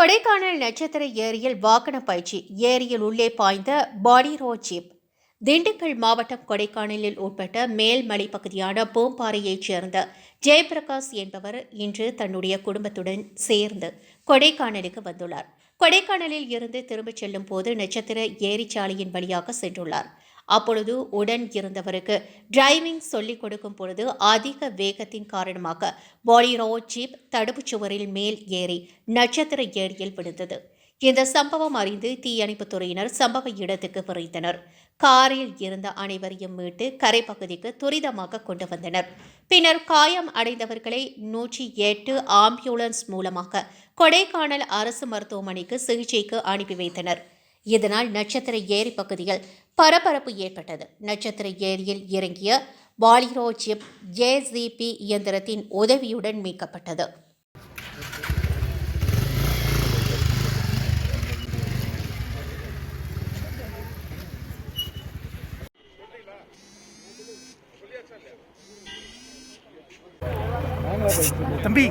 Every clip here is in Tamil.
கொடைக்கானல் நட்சத்திர ஏரியில் வாகன பயிற்சி. ஏரியில் உள்ளே பாய்ந்த பாடிரோ ஜீப். திண்டுக்கல் மாவட்டம் கொடைக்கானலில் உட்பட்ட மேல்மலை பகுதியான பூம்பாறையைச் சேர்ந்த ஜெயபிரகாஷ் என்பவர் இன்று தன்னுடைய குடும்பத்துடன் சேர்ந்து கொடைக்கானலுக்கு வந்துள்ளார். கொடைக்கானலில் இருந்து திரும்பிச் செல்லும் போது நட்சத்திர ஏரிச்சாலையின் வழியாக சென்றுள்ளார். அப்பொழுது உடன் இருந்தவருக்கு டிரைவிங் சொல்லிக் கொடுக்கும் பொழுது அதிக வேகத்தின் காரணமாக பாலிரோ ஜீப் தடுப்புச் சுவரில் மேல் ஏறி நட்சத்திர ஏரியில் விழுந்தது. இந்த சம்பவம் அறிந்து தீயணைப்புத் துறையினர் சம்பவ இடத்துக்கு விரைந்தனர். காரில் இருந்த அனைவரையும் மீட்டு கரைப்பகுதிக்கு துரிதமாக கொண்டு வந்தனர். பின்னர் காயம் அடைந்தவர்களை நூற்றி எட்டு ஆம்புலன்ஸ் மூலமாக கொடைக்கானல் அரசு மருத்துவமனைக்கு சிகிச்சைக்கு அனுப்பி வைத்தனர். இதனால் நட்சத்திர ஏரி பகுதியில் பரபரப்பு ஏற்பட்டது. நட்சத்திர ஏரியில் இறங்கிய பாலிரோ ஜிப் ஜேசிபி இயந்திரத்தின் உதவியுடன் மீட்கப்பட்டது. தம்பி.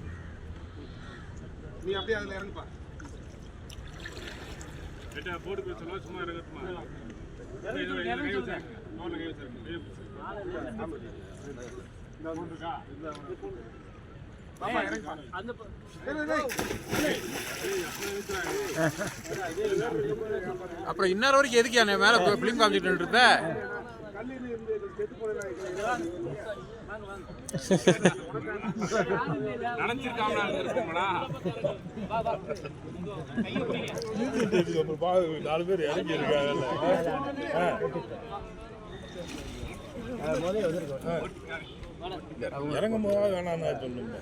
நீ அப்படியே அதில் இறங்குப்பா ஏட்டா போட்டு போய் சொல்ல சும்மா ஏய், அப்புறம் இன்னொரு வரைக்கும் எதுக்கு மேல பிலிம் காமிச்சிட்டு இருந்த? நாலு பேர் இறங்கி இருக்காங்கல்ல இறங்கும் போதா வேணாம் சொல்லுங்க